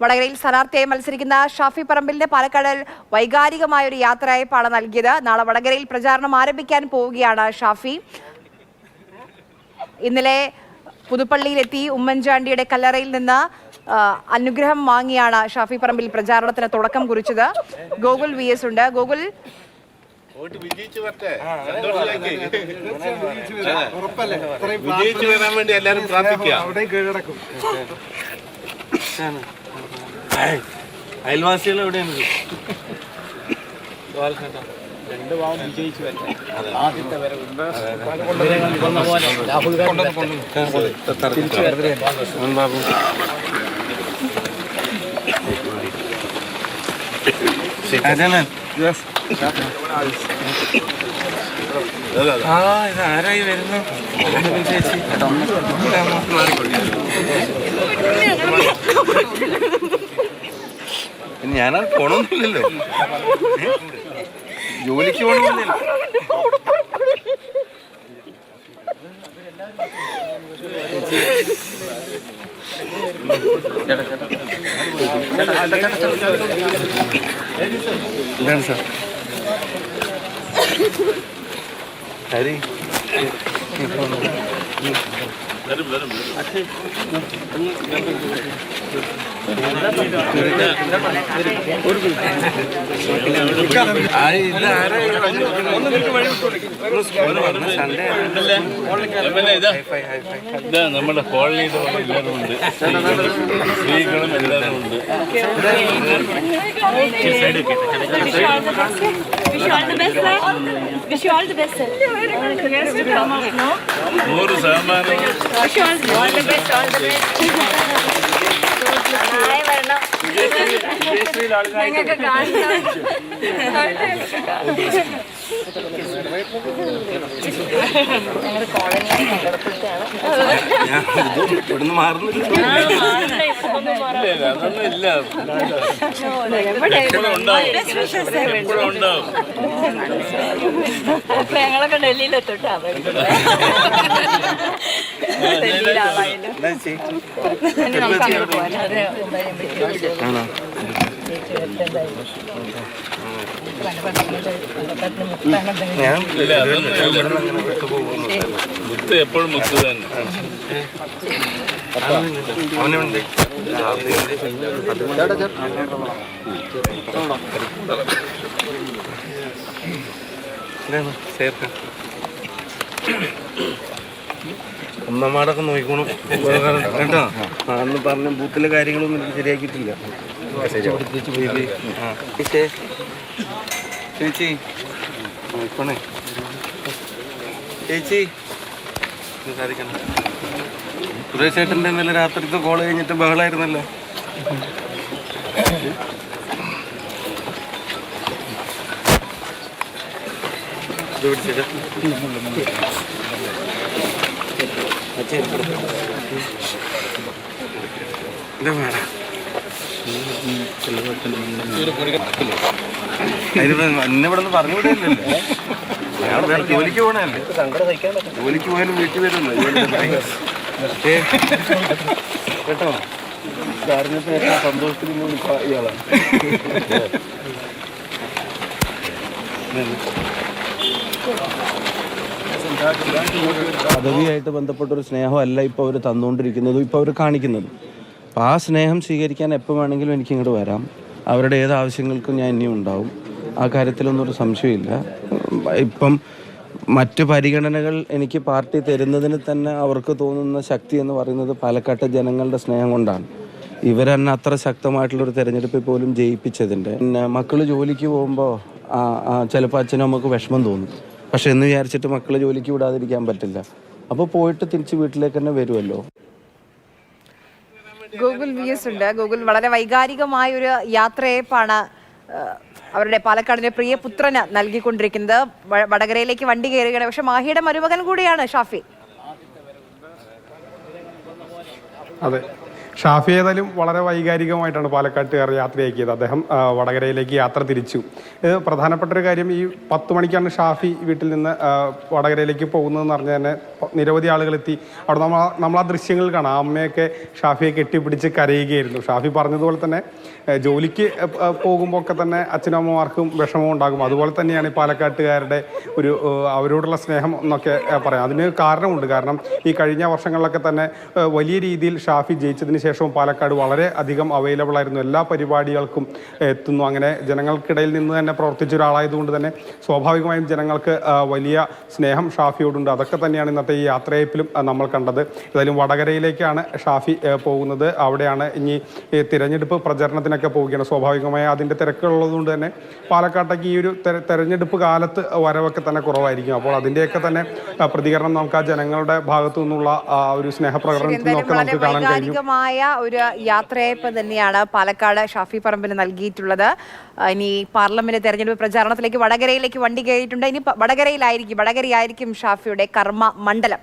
വടകരയിൽ സ്ഥാനാർത്ഥിയായി മത്സരിക്കുന്ന ഷാഫി പറമ്പിലിന്റെ പാലക്കാടൽ വൈകാരികമായ ഒരു യാത്രയപ്പാണ് നൽകിയത്. നാളെ വടകരയിൽ പ്രചാരണം ആരംഭിക്കാൻ പോവുകയാണ് ഷാഫി. ഇന്നലെ പുതുപ്പള്ളിയിലെത്തി ഉമ്മൻചാണ്ടിയുടെ കല്ലറയിൽ നിന്ന് അനുഗ്രഹം വാങ്ങിയാണ് ഷാഫി പറമ്പിൽ പ്രചാരണത്തിന് തുടക്കം കുറിച്ചത്. ഗോകുൽ വി എസ് ഉണ്ട്. ഗോകുൽ വിജയിച്ചു വരാൻ വേണ്ടി എല്ലാരും പ്രാർത്ഥിക്കുക. അയൽവാസികൾ എവിടെയാണ് അതാണ് ആ ഇത് ആരായി വരുന്നു? ചേച്ചി ഞാനാ പോണൊന്നുമില്ലല്ലോ. ജോലിക്ക് പോകണമെന്നില്ല എന്താണ് സാർ. ഹരി. വരും വരും ഇതാ ഇതാ നമ്മുടെ കോളനിയിൽ എല്ലാവരും ഉണ്ട് സ്ത്രീകളും എല്ലാവരും ഉണ്ട് Wish you കാണണം. ഇവിടുന്ന് മാറുന്നില്ല ഞങ്ങളൊക്കെ ഡൽഹിയിലെത്തോട്ടാ ഞാൻ മുത്ത് എപ്പോഴും മുത്ത് തന്നെ. അവനുണ്ട്. ഇതാണ് ഒന്നമാടൊക്കെ നോക്കിക്കോണം. കേട്ടോ അന്ന് പറഞ്ഞ ബൂത്തിലെ കാര്യങ്ങളൊന്നും എനിക്ക് ശരിയാക്കിയിട്ടില്ല. ചേച്ചി. നോക്കണേ. ചേച്ചി. സാധിക്കണം. സുരേഷ് ചേട്ടന്റെ ഇന്നലെ രാത്രിത്തെ കോൾ കഴിഞ്ഞിട്ട് ബഹളായിരുന്നല്ലോ. ഇത് പിടിച്ചേട്ടാ. ഇവിടെ നിന്ന് പറഞ്ഞു വിടില്ലല്ലോ ഞാൻ വേറെ ജോലിക്ക് പോണല്ലേ ജോലിക്ക് പോയാലും വീട്ടിൽ വരുന്നു കേട്ടോ കാരണത്തിന് ഏറ്റവും സന്തോഷത്തിൽ നിന്ന് വിളിച്ച ഇയാളാണ്. പദവിയായിട്ട് ബന്ധപ്പെട്ട ഒരു സ്നേഹമല്ല ഇപ്പോൾ അവർ തന്നുകൊണ്ടിരിക്കുന്നതും ഇപ്പോൾ അവർ കാണിക്കുന്നതും. അപ്പോൾ ആ സ്നേഹം സ്വീകരിക്കാൻ എപ്പോൾ വേണമെങ്കിലും എനിക്ക് ഇങ്ങോട്ട് വരാം. അവരുടെ ഏത് ആവശ്യങ്ങൾക്കും ഞാൻ ഇനിയും ഉണ്ടാവും. ആ കാര്യത്തിലൊന്നും ഒരു സംശയമില്ല. ഇപ്പം മറ്റ് പരിഗണനകൾ എനിക്ക് പാർട്ടി തരുന്നതിന് തന്നെ അവർക്ക് തോന്നുന്ന ശക്തി എന്ന് പറയുന്നത് പാലക്കാട്ടെ ജനങ്ങളുടെ സ്നേഹം കൊണ്ടാണ്. ഇവരെന്നെ അത്ര ശക്തമായിട്ടുള്ളൊരു തിരഞ്ഞെടുപ്പിൽ പോലും ജയിപ്പിച്ചതിന്റെ. പിന്നെ മക്കൾ ജോലിക്ക് പോകുമ്പോൾ ചിലപ്പോൾ അച്ഛനും അമ്മയ്ക്ക് വിഷമം തോന്നും. പക്ഷെ എന്ന് വിചാരിച്ചിട്ട് മക്കളെ ജോലിക്ക് വിടാതിരിക്കാൻ പറ്റില്ല. അപ്പോൾ പോയിട്ട് തിരിച്ച് വീട്ടിലേക്ക് തന്നെ വരുമല്ലോ ഗൂഗിൾ വി എസ് ഉണ്ട്. ഗൂഗിൾ വളരെ വൈകാരികമായ ഒരു യാത്രയേപ്പാണ് അവരുടെ പാലക്കാടിന്റെ പ്രിയ പുത്രന് നൽകിക്കൊണ്ടിരിക്കുന്നത്. വടകരയിലേക്ക് വണ്ടി കയറുകയാണ്. പക്ഷെ മാഹിയുടെ മരുമകൻ കൂടിയാണ് ഷാഫി. അതെ. ഷാഫി ഏതായാലും വളരെ വൈകാരികമായിട്ടാണ് പാലക്കാട്ടുകാർ യാത്രയാക്കിയത്. അദ്ദേഹം വടകരയിലേക്ക് യാത്ര തിരിച്ചു. ഇത് പ്രധാനപ്പെട്ട ഒരു കാര്യം ഈ പത്ത് മണിക്കാണ് ഷാഫി വീട്ടിൽ നിന്ന് വടകരയിലേക്ക് പോകുന്നതെന്ന് പറഞ്ഞ തന്നെ നിരവധി ആളുകൾ എത്തി. അവിടെ നമ്മൾ നമ്മൾ ആ ദൃശ്യങ്ങൾ കാണാം. അമ്മയൊക്കെ ഷാഫിയെ കെട്ടിപ്പിടിച്ച് കരയുകയായിരുന്നു. ഷാഫി പറഞ്ഞതുപോലെ തന്നെ ജോലിക്ക് പോകുമ്പോൾ ഒക്കെ തന്നെ അച്ഛനും അമ്മമാർക്കും വിഷമം ഉണ്ടാകും. അതുപോലെ തന്നെയാണ് പാലക്കാട്ടുകാരുടെ ഒരു അവരോടുള്ള സ്നേഹം എന്നൊക്കെ പറയാം. അതിന് കാരണമുണ്ട്. കാരണം ഈ കഴിഞ്ഞ വർഷങ്ങളിലൊക്കെ തന്നെ വലിയ രീതിയിൽ ഷാഫി ജയിച്ചതിന് ശേഷവും പാലക്കാട് വളരെ അധികം അവൈലബിൾ ആയിരുന്നു. എല്ലാ പരിപാടികൾക്കും എത്തുന്നു. അങ്ങനെ ജനങ്ങൾക്കിടയിൽ നിന്ന് തന്നെ പ്രവർത്തിച്ച ഒരാളായതുകൊണ്ട് തന്നെ സ്വാഭാവികമായും ജനങ്ങൾക്ക് വലിയ സ്നേഹം ഷാഫിയോടുണ്ട്. അതൊക്കെ തന്നെയാണ് ഇന്നത്തെ ഈ യാത്രയപ്പിലും നമ്മൾ കണ്ടത്. ഏതായാലും വടകരയിലേക്കാണ് ഷാഫി പോകുന്നത്. അവിടെയാണ് ഇനി തിരഞ്ഞെടുപ്പ് പ്രചരണത്തിനൊക്കെ പോവുകയാണ്. സ്വാഭാവികമായി അതിന്റെ തിരക്കുള്ളതുകൊണ്ട് തന്നെ പാലക്കാട്ടേക്ക് ഈ ഒരു തെരഞ്ഞെടുപ്പ് കാലത്ത് വരവൊക്കെ തന്നെ കുറവായിരിക്കും. അപ്പോൾ അതിന്റെയൊക്കെ തന്നെ പ്രതികരണം നമുക്ക് ആ ജനങ്ങളുടെ ഭാഗത്തു നിന്നുള്ള ആ ഒരു സ്നേഹപ്രകടനത്തിൽ നിന്നൊക്കെ നമുക്ക് കാണാൻ കഴിഞ്ഞു. വൈകാരികമായ ഒരു യാത്രയപ്പ് തന്നെയാണ് പാലക്കാട് ഷാഫി പറമ്പിന് നൽകിയിട്ടുള്ളത്. ഇനി പാർലമെന്റ് തെരഞ്ഞെടുപ്പ് പ്രചാരണത്തിലേക്ക് വടകരയിലേക്ക് വണ്ടി കയറിയിട്ടുണ്ട്. ഇനി വടകരയിലായിരിക്കും വടകരയായിരിക്കും ഷാഫിയുടെ കർമ്മ മണ്ഡലം.